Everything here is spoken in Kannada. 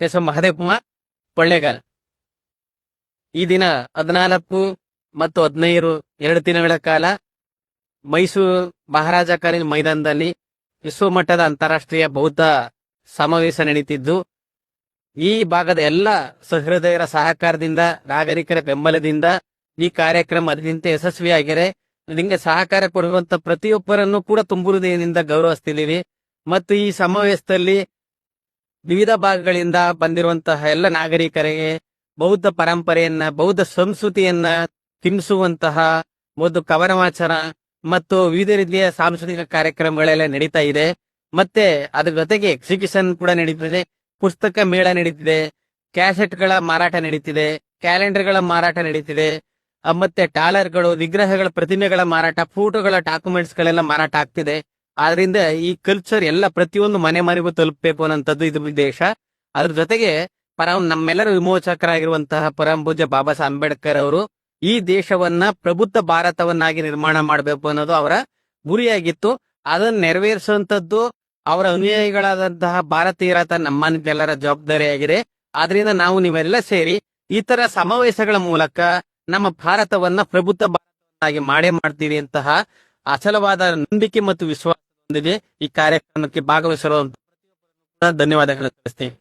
ಹೆಸರು ಮಹದೇವ್ ಕುಮಾರ್ ಕೊಳ್ಳೇಗಾಲ. ಈ ದಿನ ಹದಿನಾಲ್ಕು ಮತ್ತು ಹದಿನೈದು ಎರಡು ದಿನಗಳ ಕಾಲ ಮೈಸೂರು ಮಹಾರಾಜ ಕಾಲೇಜ್ ಮೈದಾನದಲ್ಲಿ ವಿಶ್ವಮಟ್ಟದ ಅಂತಾರಾಷ್ಟ್ರೀಯ ಬೌದ್ಧ ಸಮಾವೇಶ ನಡೀತಿದ್ದು, ಈ ಭಾಗದ ಎಲ್ಲ ಸಹೃದಯರ ಸಹಕಾರದಿಂದ, ನಾಗರಿಕರ ಬೆಂಬಲದಿಂದ ಈ ಕಾರ್ಯಕ್ರಮ ಅತ್ಯಂತ ಯಶಸ್ವಿಯಾಗಿದೆ. ನಿಮಗೆ ಸಹಕಾರ ಕೊಡುವಂತ ಪ್ರತಿಯೊಬ್ಬರನ್ನು ಕೂಡ ತುಂಬು ಹೃದಯದಿಂದ ಗೌರವಿಸ್ತಿದ್ದೀವಿ ಮತ್ತು ಈ ಸಮಾವೇಶದಲ್ಲಿ ವಿವಿಧ ಭಾಗಗಳಿಂದ ಬಂದಿರುವಂತಹ ಎಲ್ಲ ನಾಗರಿಕರಿಗೆ ಬೌದ್ಧ ಪರಂಪರೆಯನ್ನ, ಬೌದ್ಧ ಸಂಸ್ಕೃತಿಯನ್ನ ತಿಳಿಸುವಂತಹ ಒಂದು ಕವನವಾಚನ ಮತ್ತು ವಿವಿಧ ರೀತಿಯ ಸಾಂಸ್ಕೃತಿಕ ಕಾರ್ಯಕ್ರಮಗಳೆಲ್ಲ ನಡೀತಾ ಇದೆ. ಮತ್ತೆ ಅದ್ರ ಜೊತೆಗೆ ಎಕ್ಸಿಬಿಷನ್ ಕೂಡ ನಡೀತಿದೆ. ಪುಸ್ತಕ ಮೇಳ ನಡೀತಿದೆ. ಕ್ಯಾಸೆಟ್ಗಳ ಮಾರಾಟ ನಡೀತಿದೆ. ಕ್ಯಾಲೆಂಡರ್ಗಳ ಮಾರಾಟ ನಡೀತಿದೆ. ಮತ್ತೆ ಟಾಲರ್ಗಳು ವಿಗ್ರಹಗಳ ಪ್ರತಿಮೆಗಳ ಮಾರಾಟ, ಫೋಟೋಗಳ ಡಾಕ್ಯುಮೆಂಟ್ಸ್ ಗಳೆಲ್ಲ ಮಾರಾಟ ಆಗ್ತಿದೆ. ಆದ್ರಿಂದ ಈ ಕಲ್ಚರ್ ಎಲ್ಲ ಪ್ರತಿಯೊಂದು ಮನೆ ಮನೆಗೂ ತಲುಪಬೇಕು ಅನ್ನೋಂಥದ್ದು ಇದು ಉದ್ದೇಶ. ಅದ್ರ ಜೊತೆಗೆ ಪರ ನಮ್ಮೆಲ್ಲರ ವಿಮೋಚಕರಾಗಿರುವಂತಹ ಪರಂ ಪೂಜ್ಯ ಬಾಬಾ ಸಾಹೇಬ್ ಅಂಬೇಡ್ಕರ್ ಅವರು ಈ ದೇಶವನ್ನ ಪ್ರಬುದ್ಧ ಭಾರತವನ್ನಾಗಿ ನಿರ್ಮಾಣ ಮಾಡಬೇಕು ಅನ್ನೋದು ಅವರ ಗುರಿಯಾಗಿತ್ತು. ಅದನ್ನ ನೆರವೇರಿಸುವಂತದ್ದು ಅವರ ಅನುಯಾಯಿಗಳಾದಂತಹ ಭಾರತೀಯರ ನಮ್ಮನೆಲ್ಲರ ಜವಾಬ್ದಾರಿಯಾಗಿದೆ. ಆದ್ರಿಂದ ನಾವು ನೀವೆಲ್ಲ ಸೇರಿ ಈ ತರ ಸಮಾವೇಶಗಳ ಮೂಲಕ ನಮ್ಮ ಭಾರತವನ್ನ ಪ್ರಬುದ್ಧ ಭಾರತವನ್ನಾಗಿ ಮಾಡೇ ಮಾಡ್ತೀವಿ ಅಂತಹ ಅಚಲವಾದ ನಂಬಿಕೆ ಮತ್ತು ವಿಶ್ವಾಸದೊಂದಿಗೆ ಈ ಕಾರ್ಯಕ್ರಮಕ್ಕೆ ಭಾಗವಹಿಸಿರುವಂತ ಧನ್ಯವಾದಗಳು ತಿಳಿಸ್ತೀನಿ.